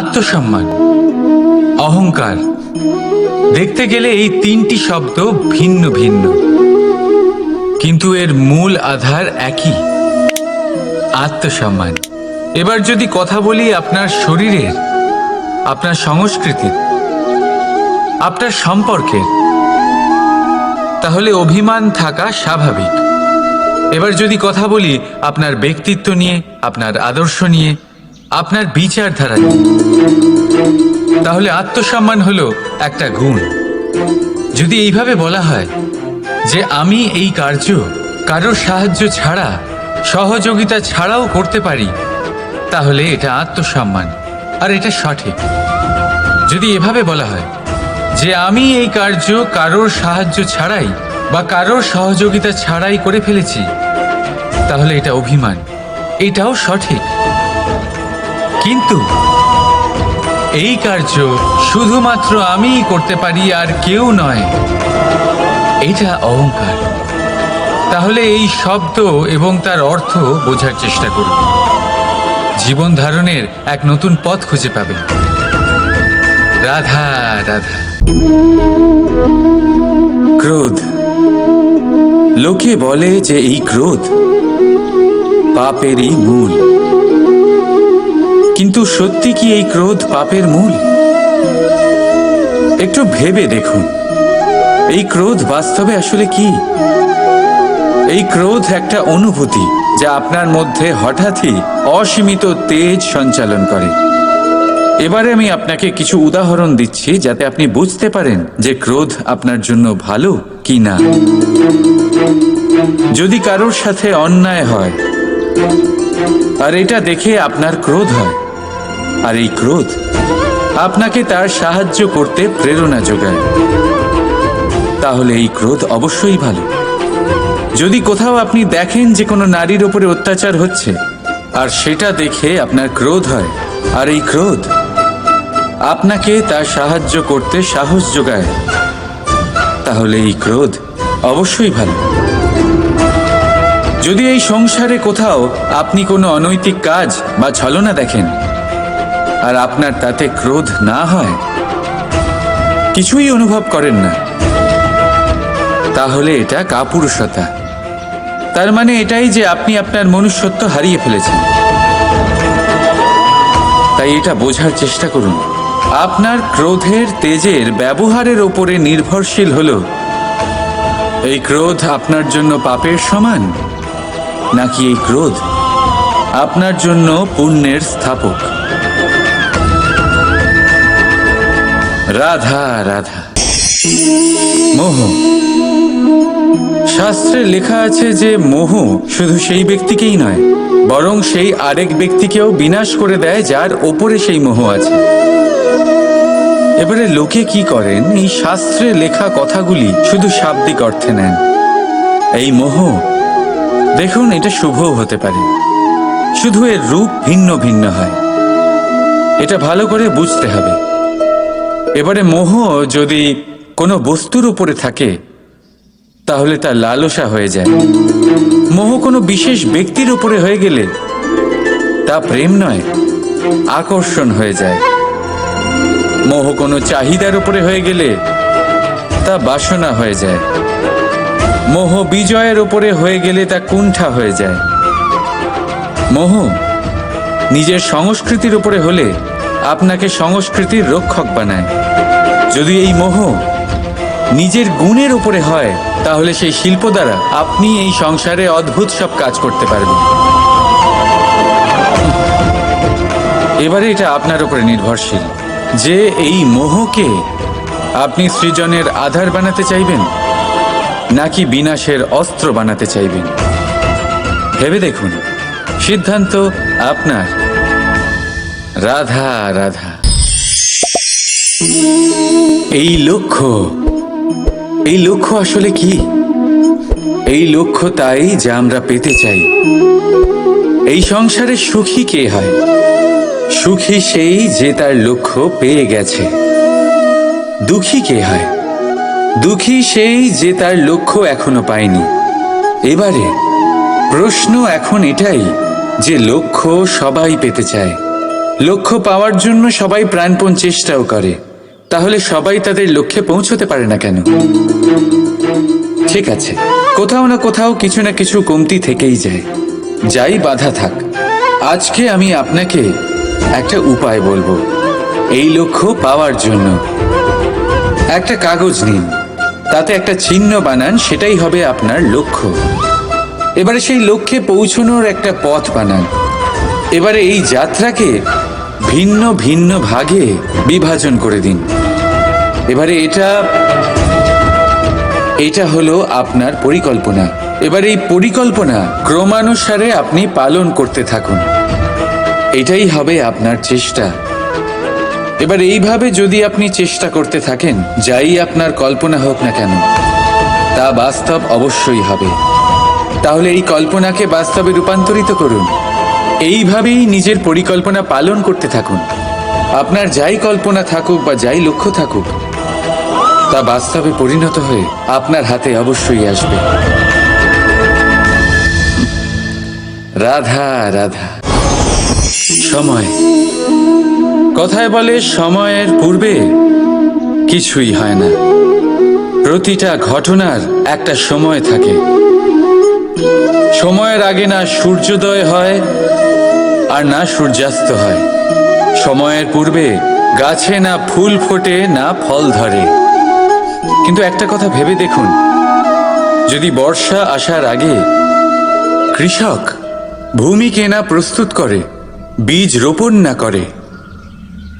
আত্মসম্মান, অহংকার। দেখতে গেলে এই তিনটি শব্দ ভিন্ন ভিন্ন। কিন্তু এর মূল আধার একই, আত্মসম্মান। এবার যদি কথা বলি আপনার শরীরের, আপনার সংস্কৃতির, আপনার সম্পর্কের, তাহলে অভিমান থাকা স্বাভাবিক। এবার যদি কথা বলি আপনার ব্যক্তিত্ব নিয়ে, আপনার আদর্শ নিয়ে আপনার বিচারধারা তাহলে আত্মসম্মান হলো একটা গুণ। যদি এইভাবে বলা হয় যে আমি এই কার্য কারোর সাহায্য ছাড়া, সহযোগিতা ছাড়াও করতে পারি, তাহলে এটা আত্মসম্মান, আর এটা সঠিক। যদি এভাবে বলা হয় যে আমি এই কার্য কারোর সাহায্য ছাড়াই বা কারোর সহযোগিতা ছাড়াই করে ফেলেছি, তাহলে এটা অভিমান, এটাও সঠিক। কিন্তু এই কার্য শুধুমাত্র আমিই করতে পারি আর কেউ নয়। এটা অহংকার। তাহলে এই শব্দ এবং তার অর্থ বোঝার চেষ্টা করুন। জীবন ধারণের এক নতুন পথ খুঁজে পাবেন। রাধা রাধা। ক্রোধ। লোকে বলে যে এই ক্রোধ পাপেরই মূল। কিন্তু সত্যি কি এই ক্রোধ পাপের মূল? একটু ভেবে দেখুন। এই ক্রোধ বাস্তবে আসলে কি? এই ক্রোধ একটা অনুভূতি যা আপনার মধ্যে হঠাৎই অসীমিত তেজ সঞ্চালন করে। এবারে আমি আপনাকে কিছু উদাহরণ দিচ্ছি যাতে আপনি বুঝতে পারেন যে ক্রোধ আপনার জন্য ভালো কি না। যদি কারোর সাথে অন্যায় হয়, আর এটা দেখে আপনার ক্রোধ হয় আর এই ক্রোধ আপনাকে তার সাহায্য করতে প্রেরণা যোগায়। তাহলে এই ক্রোধ অবশ্যই ভালো। যদি কোথাও আপনি দেখেন যে কোনো নারীর ওপরে অত্যাচার হচ্ছে, আর সেটা দেখে আপনার ক্রোধ হয়, আর এই ক্রোধ আপনাকে তার সাহায্য করতে সাহস যোগায়, তাহলে এই ক্রোধ অবশ্যই ভালো। যদি এই সংসারে কোথাও আপনি কোনো অনৈতিক কাজ বা ছলনা দেখেন আর আপনার তাতে ক্রোধ না হয়? কিছুই অনুভব করেন না। তাহলে এটা কাপুরুষতা। তার মানে এটাই যে আপনি আপনার মনুষ্যত্ব হারিয়ে ফেলেছেন। তাই এটা বোঝার চেষ্টা করুন। আপনার ক্রোধের তেজের ব্যবহারের ওপরে নির্ভরশীল হল। এই ক্রোধ আপনার জন্য পাপের সমান, নাকি এই ক্রোধ আপনার জন্য পুণ্যের স্থাপক? রাধা রাধা। মোহ, শাস্ত্রে লেখা আছে যে মোহ শুধু সেই ব্যক্তিকেই নয়, বরং সেই আরেক ব্যক্তিকেও বিনাশ করে দেয় যার ওপরে সেই মোহ আছে। এবারে লোকে কি করেন? এই শাস্ত্রে লেখা কথাগুলি শুধু শাব্দিক অর্থে নেন। এই মোহ, দেখুন, এটা শুভও হতে পারে। শুধু এর রূপ ভিন্ন ভিন্ন হয়। এটা ভালো করে বুঝতে হবে। এবারে মোহ যদি কোনো বস্তুর উপরে থাকে, তাহলে তা লালসা হয়ে যায়। মোহ কোনো বিশেষ ব্যক্তির উপরে হয়ে গেলে তা প্রেম নয়, আকর্ষণ হয়ে যায়। মোহ কোনো চাহিদার উপরে হয়ে গেলে তা বাসনা হয়ে যায়। মোহ বিজয়ের উপরে হয়ে গেলে তা কুণ্ঠা হয়ে যায়। মোহ নিজের সংস্কৃতির উপরে হলে আপনাকে সংস্কৃতির রক্ষক বানায়। যদি এই মোহ নিজের গুণের উপরে হয়, তাহলে সেই শিল্প দ্বারা আপনি এই সংসারে অদ্ভুত সব কাজ করতে পারবেন। এবারে এটা আপনার উপরে নির্ভরশীল। যে এই মোহকে আপনি সৃজনের আধার বানাতে চাইবেন, নাকি বিনাশের অস্ত্র বানাতে চাইবেন? ভেবে দেখুন। সিদ্ধান্ত আপনার। রাধা রাধা। এই লক্ষ্য এই লক্ষ্য আসলে কি? এই লক্ষ্য তাই যা আমরা পেতে চাই। এই সংসারে সুখী কে হয়? সুখী সেই যে তার লক্ষ্য পেয়ে গেছে। দুঃখী কে হয়? দুঃখী সেই যে তার লক্ষ্য এখনও পায়নি। এবারে প্রশ্ন এখন এটাই যে লক্ষ্য সবাই পেতে চায়। লক্ষ্য পাওয়ার জন্য সবাই প্রাণপণ চেষ্টাও করে। তাহলে সবাই তাদের লক্ষ্যে পৌঁছতে পারে না কেন? ঠিক আছে। কোথাও না কোথাও কিছু না কিছু কমতি থেকেই যায়। যাই বাধা থাক। আজকে আমি আপনাকে একটা উপায় বলব। এই লক্ষ্য পাওয়ার জন্য। একটা কাগজ নিন। তাতে একটা চিহ্ন বানান, সেটাই হবে আপনার লক্ষ্য। এবারে সেই লক্ষ্যে পৌঁছানোর একটা পথ বানান। এবারে এই যাত্রাকে ভিন্ন ভিন্ন ভাগে বিভাজন করে দিন। এবারে এটা এটা হলো আপনার পরিকল্পনা। এবার এই পরিকল্পনা ক্রমানুসারে আপনি পালন করতে থাকুন। এটাই হবে আপনার চেষ্টা। এবার এইভাবে যদি আপনি চেষ্টা করতে থাকেন, যাই আপনার কল্পনা হোক না কেন, তা বাস্তব অবশ্যই হবে। তাহলে এই কল্পনাকে বাস্তবে রূপান্তরিত করুন। এইভাবেই নিজের পরিকল্পনা পালন করতে থাকুন। আপনার যাই কল্পনা থাকুক বা যাই লক্ষ্য থাকুক, তা বাস্তবে পরিণত হয়ে আপনার হাতে অবশ্যই আসবে। রাধা রাধা। সময়। কথায় বলে সময়ের পূর্বে কিছুই হয় না। প্রতিটা ঘটনার একটা সময় থাকে। সময়ের আগে না সূর্যোদয় হয় আর না সূর্যাস্ত হয়। সময়ের পূর্বে গাছে না ফুল ফোটে, না ফল ধরে। কিন্তু একটা কথা ভেবে দেখুন, যদি বর্ষা আসার আগে কৃষক ভূমি কেনা প্রস্তুত করে, বীজ রোপণ না করে,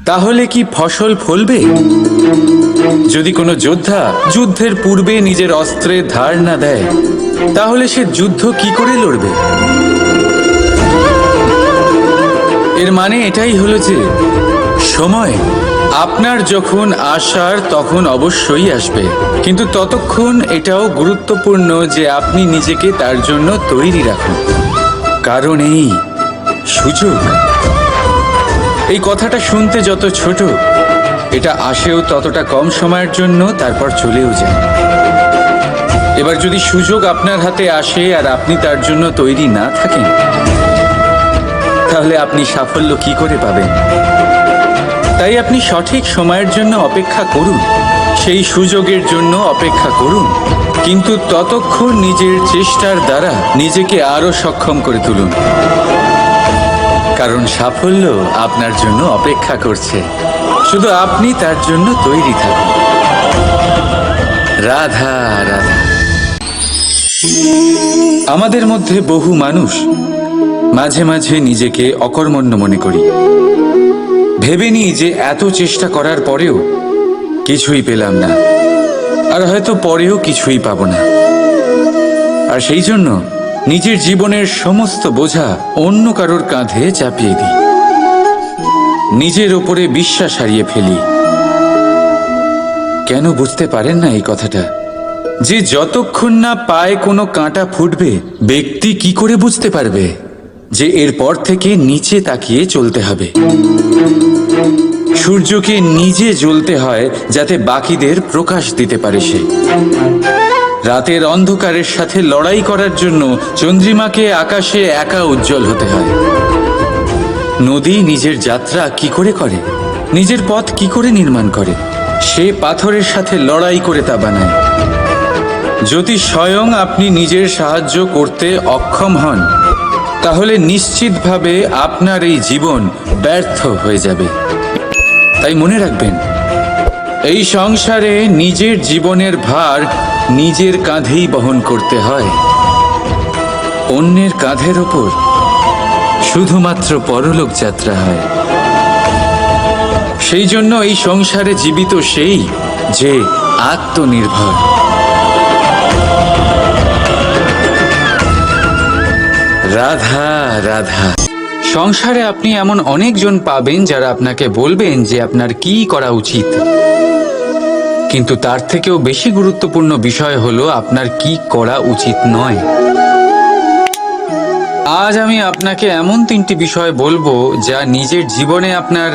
তাহলে কি ফসল ফলবে? যদি কোনো যোদ্ধা যুদ্ধের পূর্বে নিজের অস্ত্রের ধার না দেয়, তাহলে সে যুদ্ধ কি করে লড়বে? এর মানে এটাই হলো যে, সময় আপনার যখন আসার তখন অবশ্যই আসবে। কিন্তু ততক্ষণ এটাও গুরুত্বপূর্ণ যে আপনি নিজেকে তার জন্য তৈরি রাখুন। কারণ এই সুযোগ, এই কথাটা শুনতে যত ছোট, এটা আসেও ততটা কম সময়ের জন্য তারপর চলেও যায়। এবার যদি সুযোগ আপনার হাতে আসে আর আপনি তার জন্য তৈরি না থাকেন তাহলে আপনি সাফল্য কি করে পাবেন? তাই আপনি সঠিক সময়ের জন্য অপেক্ষা করুন। সেই সুযোগের জন্য অপেক্ষা করুন। কিন্তু ততক্ষণ নিজের চেষ্টার দ্বারা নিজেকে আরও সক্ষম করে তুলুন। কারণ সাফল্য আপনার জন্য অপেক্ষা করছে। শুধু আপনি তার জন্য তৈরি থাকুন। রাধা রাধা। আমাদের মধ্যে বহু মানুষ মাঝে মাঝে নিজেকে অকর্মণ্য মনে করি। ভেবে নিই যে এত চেষ্টা করার পরেও কিছুই পেলাম না। আর হয়তো পরেও কিছুই পাব না। আর সেই জন্য নিজের জীবনের সমস্ত বোঝা অন্য কারোর কাঁধে চাপিয়ে দিই। নিজের ওপরে বিশ্বাস হারিয়ে ফেলি। কেন বুঝতে পারেন না এই কথাটা? যে যতক্ষণ না পায়ে কোনো কাঁটা ফুটবে, ব্যক্তি কি করে বুঝতে পারবে? যে এরপর থেকে নিচে তাকিয়ে চলতে হবে। সূর্যকে নিজে জ্বলতে হয় যাতে বাকিদের প্রকাশ দিতে পারে সে। রাতের অন্ধকারের সাথে লড়াই করার জন্য চন্দ্রিমাকে আকাশে একা উজ্জ্বল হতে হয়। নদী নিজের যাত্রা কি করে করে? নিজের পথ কি করে নির্মাণ করে? সে পাথরের সাথে লড়াই করে তা বানায়। যদি স্বয়ং আপনি নিজের সাহায্য করতে অক্ষম হন তাহলে নিশ্চিতভাবে আপনার এই জীবন ব্যর্থ হয়ে যাবে। তাই মনে রাখবেন, এই সংসারে নিজের জীবনের ভার নিজের কাঁধেই বহন করতে হয়। অন্যের কাঁধের ওপর শুধুমাত্র পরলোক যাত্রা হয়। সেই জন্য এই সংসারে জীবিত সেই যে আত্মনির্ভর। রাধা রাধা। সংসারে আপনি এমন অনেকজন পাবেন যারা আপনাকে বলবেন যে আপনার কি করা উচিত। কিন্তু তার থেকেও বেশি গুরুত্বপূর্ণ বিষয় হলো আপনার কি করা উচিত নয়। আজ আমি আপনাকে এমন তিনটি বিষয় বলব যা নিজের জীবনে আপনার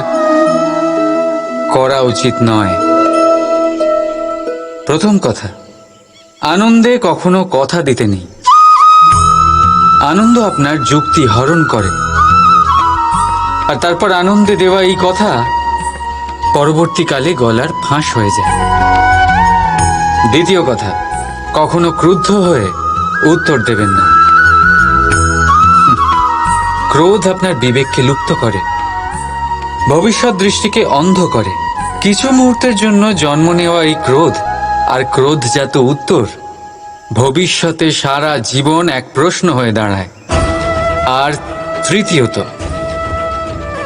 করা উচিত নয়। প্রথম কথা, আনন্দে কখনো কথা দিতে নেই। আনন্দ আপনার যুক্তি হরণ করে। আর তারপর আনন্দে দেওয়া এই কথা পরবর্তীকালে গলার ফাঁস হয়ে যায়। দ্বিতীয় কথা, কখনো ক্রুদ্ধ হয়ে উত্তর দেবেন না। ক্রোধ আপনার বিবেককে লুপ্ত করে। ভবিষ্যৎ দৃষ্টিকে অন্ধ করে। কিছু মুহূর্তের জন্য জন্ম নেওয়া এই ক্রোধ আর ক্রোধজাত উত্তর ভবিষ্যতে সারা জীবন এক প্রশ্ন হয়ে দাঁড়ায়। আর তৃতীয়ত,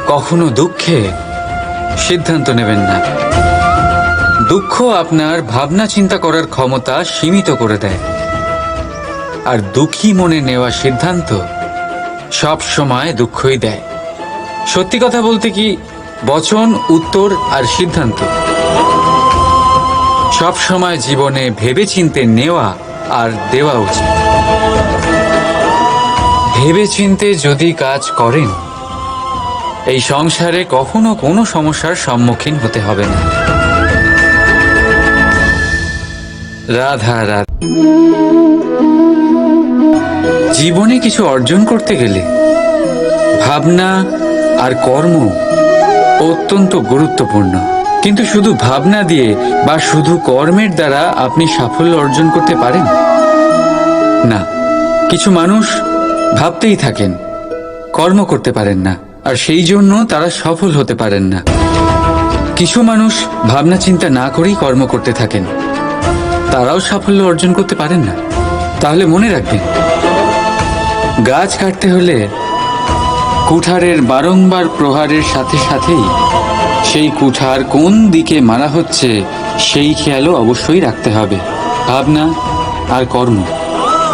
কখনো দুঃখে সিদ্ধান্ত নেবেন না। দুঃখ আপনার ভাবনা চিন্তা করার ক্ষমতা সীমিত করে দেয়। আর দুঃখী মনে নেওয়া সিদ্ধান্ত সব সময় দুঃখই দেয়। সত্যি কথা বলতে কি, বচন, উত্তর আর সিদ্ধান্ত সব সময় জীবনে ভেবেচিন্তে নেওয়া আর দেওয়া উচিত। ভেবেচিন্তে যদি কাজ করেন, এই সংসারে কখনো কোনো সমস্যার সম্মুখীন হতে হবে না। রাধা রাধা। জীবনে কিছু অর্জন করতে গেলে ভাবনা আর কর্ম অত্যন্ত গুরুত্বপূর্ণ। কিন্তু শুধু ভাবনা দিয়ে বা শুধু কর্মের দ্বারা আপনি সাফল্য অর্জন করতে পারেন? না, কিছু মানুষ ভাবতেই থাকেন, কর্ম করতে পারেন না, আর সেই জন্য তারা সফল হতে পারেন না। কিছু মানুষ ভাবনা চিন্তা না করেই কর্ম করতে থাকেন, তারাও সাফল্য অর্জন করতে পারেন না। তাহলে মনে রাখবেন, গাছ কাটতে হলে কুঠারের বারংবার প্রহারের সাথে সাথেই সেই কুঠার কোন দিকে মারা হচ্ছে, সেই খেয়ালও অবশ্যই রাখতে হবে। ভাবনা আর কর্ম,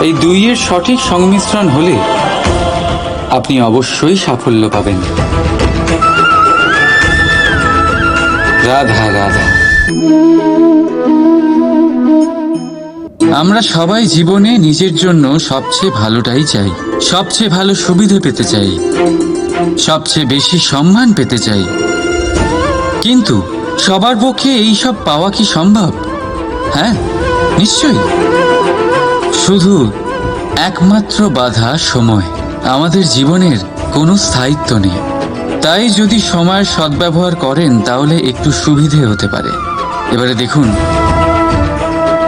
এই দুইয়ের সঠিক সংমিশ্রণ হলে আপনি অবশ্যই সাফল্য পাবেন। রাধা রাধা। আমরা সবাই জীবনে নিজের জন্য সবচেয়ে ভালোটাই চাই, সবচেয়ে ভালো সুবিধে পেতে চাই, সবচেয়ে বেশি সম্মান পেতে চাই। কিন্তু সবার পক্ষে এই সব পাওয়া কি সম্ভব? হ্যাঁ নিশ্চয়ই। শুধু একমাত্র বাধা সময়। আমাদের জীবনের কোনো স্থায়িত্ব নেই। তাই যদি সময়ের সদ্ব্যবহার করেন, তাহলে একটু সুবিধে হতে পারে। এবারে দেখুন,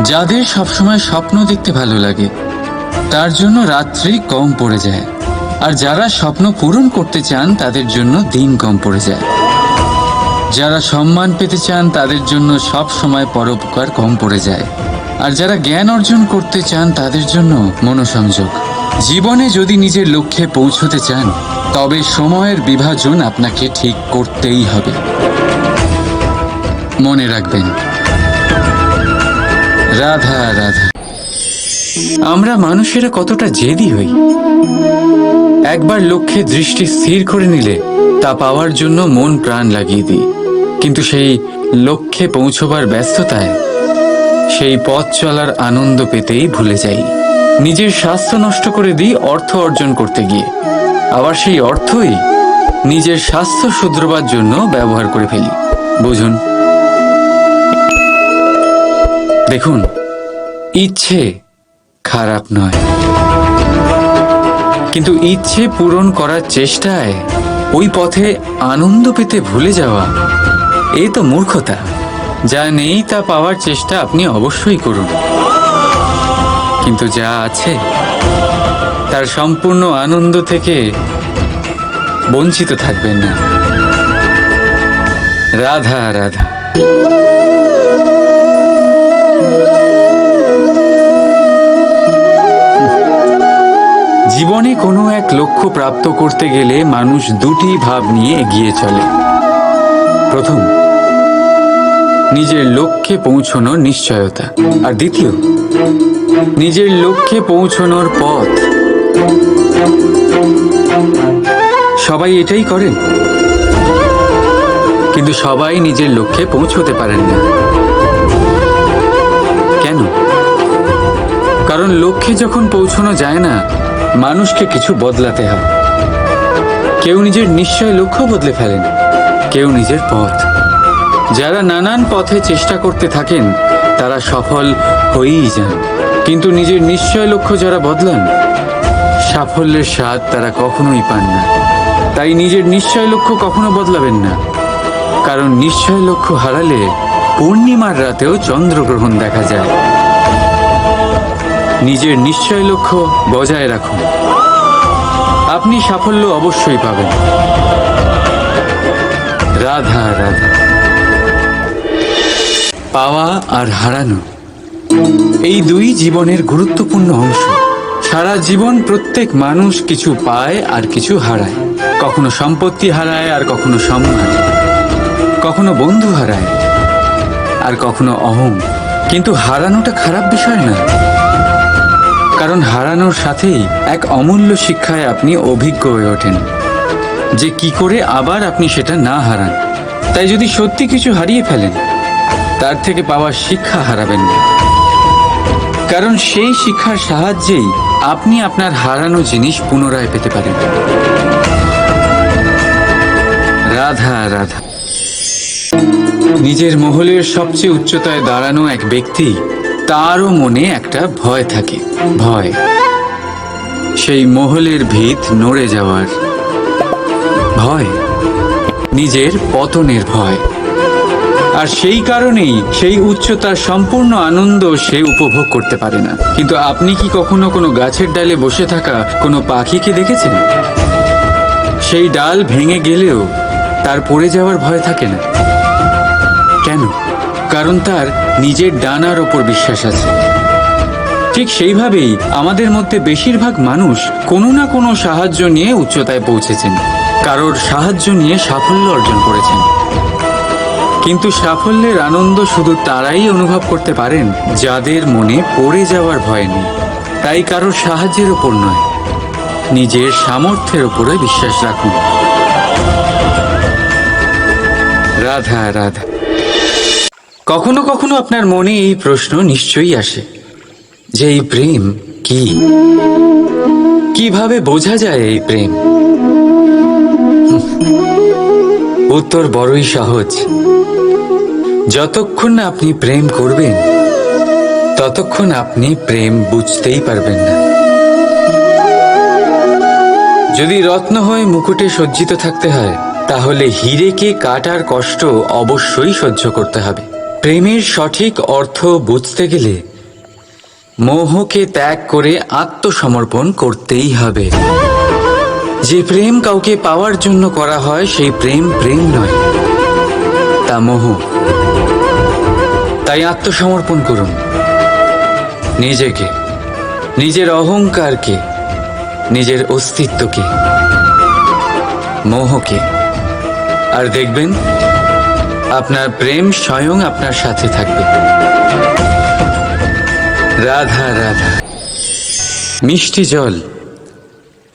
যাদের সবসময় স্বপ্ন দেখতে ভালো লাগে, তার জন্য রাত্রি কম পড়ে যায়। আর যারা স্বপ্ন পূরণ করতে চান, তাদের জন্য দিন কম পড়ে যায়। যারা সম্মান পেতে চান, তাদের জন্য সব সময় পরোপকার কম পড়ে যায়। আর যারা জ্ঞান অর্জন করতে চান, তাদের জন্য মনোসংযোগ। জীবনে যদি নিজের লক্ষ্যে পৌঁছতে চান, তবে সময়ের বিভাজন আপনাকে ঠিক করতেই হবে। মনে রাখবেন। রাধা রাধা। আমরা মানুষেরা কতটা জেদি হই। একবার লক্ষ্যে দৃষ্টি স্থির করে নিলে তা পাওয়ার জন্য মন প্রাণ লাগিয়ে দিই। কিন্তু সেই লক্ষ্যে পৌঁছবার ব্যস্ততায় সেই পথ চলার আনন্দ পেতেই ভুলে যাই। নিজের স্বাস্থ্য নষ্ট করে দিই অর্থ অর্জন করতে গিয়ে। আবার সেই অর্থই নিজের স্বাস্থ্য শুধরবার জন্য ব্যবহার করে ফেলি। বুঝুন? দেখুন, ইচ্ছে খারাপ নয়। কিন্তু ইচ্ছে পূরণ করার চেষ্টায় ওই পথে আনন্দ পেতে ভুলে যাওয়া এই তো মূর্খতা। যা নেই তা পাওয়ার চেষ্টা আপনি অবশ্যই করুন। কিন্তু যা আছে, তার সম্পূর্ণ আনন্দ থেকে বঞ্চিত থাকবেন না। রাধা রাধা। জীবনে কোনো এক লক্ষ্য প্রাপ্ত করতে গেলে মানুষ দুটি ভাব নিয়ে এগিয়ে চলে। প্রথম। নিজের লক্ষ্যে পৌঁছানোর নিশ্চয়তা। আর দ্বিতীয়, নিজের লক্ষ্যে পৌঁছনোর পথ। সবাই এটাই করেন কিন্তু সবাই নিজের লক্ষ্যে পৌঁছতে পারেন না। কেন? কারণ লক্ষ্যে যখন পৌঁছানো যায় না, মানুষকে কিছু বদলাতে হয়। কেউ নিজের নিশ্চয় লক্ষ্য বদলে ফেলেন কেউ নিজের পথ। যারা নানান পথে চেষ্টা করতে থাকেন, তারা সফল হয়েই যান। কিন্তু নিজের নিশ্চয় লক্ষ্য যারা বদলান, সাফল্যের স্বাদ তারা কখনোই পান না। তাই নিজের নিশ্চয় লক্ষ্য কখনো বদলাবেন না। কারণ নিশ্চয় লক্ষ্য হারালে পূর্ণিমার রাতেও চন্দ্রগ্রহণ দেখা যায়। নিজের নিশ্চয় লক্ষ্য বজায় রাখুন। আপনি সাফল্য অবশ্যই পাবেন। রাধা রাধা। পাওয়া আর হারানো এই দুই জীবনের গুরুত্বপূর্ণ অংশ। সারা জীবন প্রত্যেক মানুষ কিছু পায় আর কিছু হারায়। কখনো সম্পত্তি হারায় আর কখনো সম্মান কখনো বন্ধু হারায় আর কখনো অহং। কিন্তু হারানোটা খারাপ বিষয় না। কারণ হারানোর সাথেই এক অমূল্য শিক্ষায় আপনি অভিজ্ঞ হয়ে ওঠেন। যে কি করে আবার আপনি সেটা না হারান। তাই যদি সত্যি কিছু হারিয়ে ফেলেন, তার থেকে পাওয়া শিক্ষা হারাবেন না। কারণ সেই শিক্ষার সাহায্যেই আপনি আপনার হারানো জিনিস পুনরায় পেতে পারেন। রাধা রাধা। নিজের মহলের সবচেয়ে উচ্চতায় দাঁড়ানো এক ব্যক্তি, তারও মনে একটা ভয় থাকে। ভয়। সেই মহলের ভিত নড়ে যাওয়ার। ভয়, নিজের পতনের ভয়। আর সেই কারণেই সেই উচ্চতার সম্পূর্ণ আনন্দ সে উপভোগ করতে পারে না। কিন্তু আপনি কি কখনো কোনো গাছের ডালে বসে থাকা কোনো পাখিকে দেখেছেন? সেই ডাল ভেঙে গেলেও তার পড়ে যাওয়ার ভয় থাকে না। কেন? কারণ তার নিজের ডানার ওপর বিশ্বাস আছে। ঠিক সেইভাবেই আমাদের মধ্যে বেশিরভাগ মানুষ কোনো না কোনো সাহায্য নিয়ে উচ্চতায় পৌঁছেছেন। কারোর সাহায্য নিয়ে সাফল্য অর্জন করেছেন। কিন্তু সাফল্যের আনন্দ শুধু তারাই অনুভব করতে পারেন যাদের মনে পড়ে যাওয়ার ভয় নেই। তাই কারোর সাহায্যের ওপর নয়, নিজের সামর্থ্যের উপরে বিশ্বাস রাখুন। রাধা রাধা। কখনো কখনো আপনার মনে এই প্রশ্ন নিশ্চয়ই আসে, যে এই প্রেম কি? কীভাবে বোঝা যায় এই প্রেম? উত্তর বড়ই সহজ। যতক্ষণ না আপনি প্রেম করবেন, ততক্ষণ আপনি প্রেম বুঝতেই পারবেন না। যদি রত্ন হয়ে মুকুটে সজ্জিত থাকতে হয়, তাহলে হিরেকে কাটার কষ্ট অবশ্যই সহ্য করতে হবে। প্রেমের সঠিক অর্থ বুঝতে গেলে মোহকে ত্যাগ করে আত্মসমর্পণ করতেই হবে। যে প্রেম কাউকে পাওয়ার জন্য করা হয়, সেই প্রেম প্রেম নয়, তা মোহ। তাই আত্মসমর্পণ করুন। নিজেকে, নিজের অহংকারকে, নিজের অস্তিত্বকে, মোহকে। আর দেখবেন, আপনার প্রেম স্বয়ং আপনার সাথে থাকবে। রাধা রাধা। মিষ্টি জল।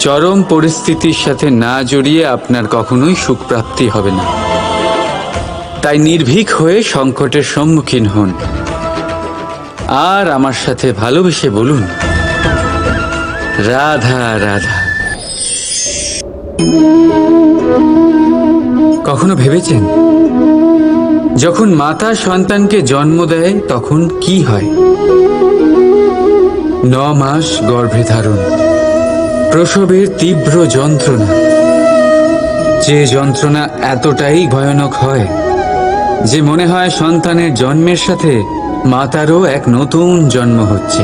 চরম পরিস্থিতির সাথে না জড়িয়ে আপনার কখনোই সুখপ্রাপ্তি হবে না। তাই নির্ভীক হয়ে সংকটের সম্মুখীন হন। আর আমার সাথে ভালোবেসে বলুন, রাধা রাধা। কখনো ভেবেছেন? যখন মাতা সন্তানকে জন্ম দেয়, তখন কি হয়? ন মাস গর্ভে ধারণ। প্রসবের তীব্র যন্ত্রণা। যে যন্ত্রণা এতটাই ভয়ানক হয় যে মনে হয় সন্তানের জন্মের সাথে মাতারও এক নতুন জন্ম হচ্ছে।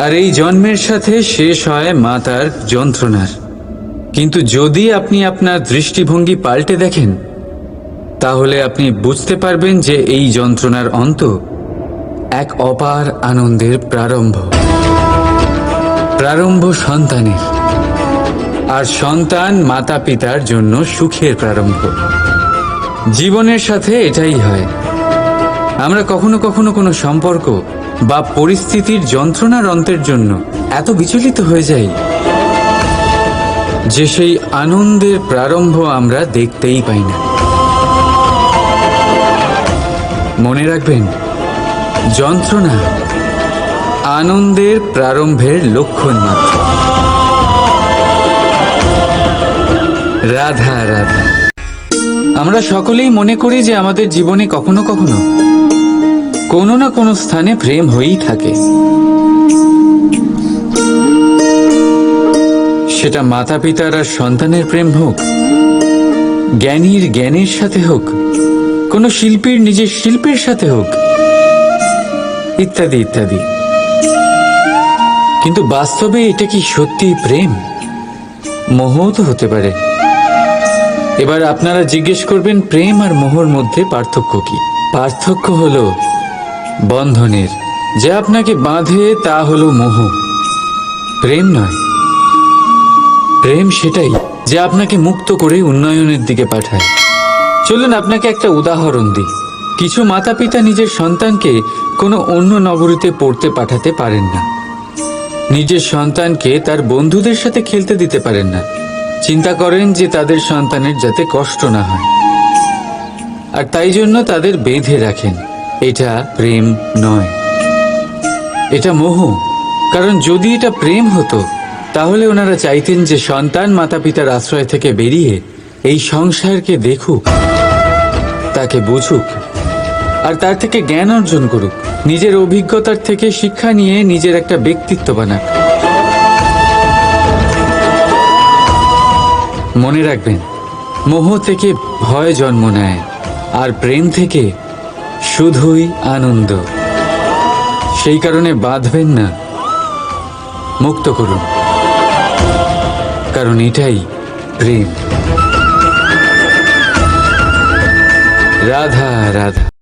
আর এই জন্মের সাথে শেষ হয় মাতার যন্ত্রণার। কিন্তু যদি আপনি আপনার দৃষ্টিভঙ্গি পাল্টে দেখেন, তাহলে আপনি বুঝতে পারবেন যে এই যন্ত্রণার অন্ত এক অপার আনন্দের প্রারম্ভ। প্রারম্ভ সন্তানের। আর সন্তান মাতা পিতার জন্য সুখের প্রারম্ভ। জীবনের সাথে এটাই হয়। আমরা কখনো কখনো কোনো সম্পর্ক বা পরিস্থিতির যন্ত্রণার অন্তের জন্য এত বিচলিত হয়ে যাই যে সেই আনন্দের প্রারম্ভ আমরা দেখতেই পাই না। মনে রাখবেন, যন্ত্রণা আনন্দের প্রারম্ভের লক্ষণ মাত্র। রাধা রাধা। আমরা সকলেই মনে করি যে আমাদের জীবনে কখনো কখনো কোনো না কোনো স্থানে প্রেম হয়েই থাকে। সেটা মাতা পিতার আর সন্তানের প্রেম হোক, জ্ঞানীর জ্ঞানের সাথে হোক, কোনো শিল্পীর নিজের শিল্পের সাথে হোক, ইত্যাদি ইত্যাদি। কিন্তু বাস্তবে এটা কি সত্যি প্রেম? মোহও তো হতে পারে। এবার আপনারা জিজ্ঞেস করবেন, প্রেম আর মোহর মধ্যে পার্থক্য কি? পার্থক্য হলো বন্ধনের। যে আপনাকে বাঁধে, তা হলো মোহ। প্রেম নয়। প্রেম সেটাই যে আপনাকে মুক্ত করে উন্নয়নের দিকে পাঠায়। চলুন আপনাকে একটা উদাহরণ দিই। কিছু মাতা পিতা নিজের সন্তানকে কোনো অন্য নগরীতে পড়তে পাঠাতে পারেন না। নিজের সন্তানকে তার বন্ধুদের সাথে খেলতে দিতে পারেন না। চিন্তা করেন যে তাদের সন্তানের যাতে কষ্ট না হয়। আর তাই জন্য তাদের বেঁধে রাখেন। এটা প্রেম নয়। এটা মোহ। কারণ যদি এটা প্রেম হতো, তাহলে ওনারা চাইতেন যে সন্তান মাতা পিতার আশ্রয় থেকে বেরিয়ে এই সংসারকে দেখুক, তাকে বুঝুক, আর তার থেকে জ্ঞান অর্জন করুক। নিজের অভিজ্ঞতার থেকে শিক্ষা নিয়ে নিজের একটা ব্যক্তিত্ব বানাক মনে রাখবেন, মোহ থেকে ভয় জন্ম নেয়, আর প্রেম থেকে শুধুই আনন্দ। সেই কারণে বাঁধবেন না, মুক্ত করুন। কারণ এটাই প্রেম। রাধা রাধা।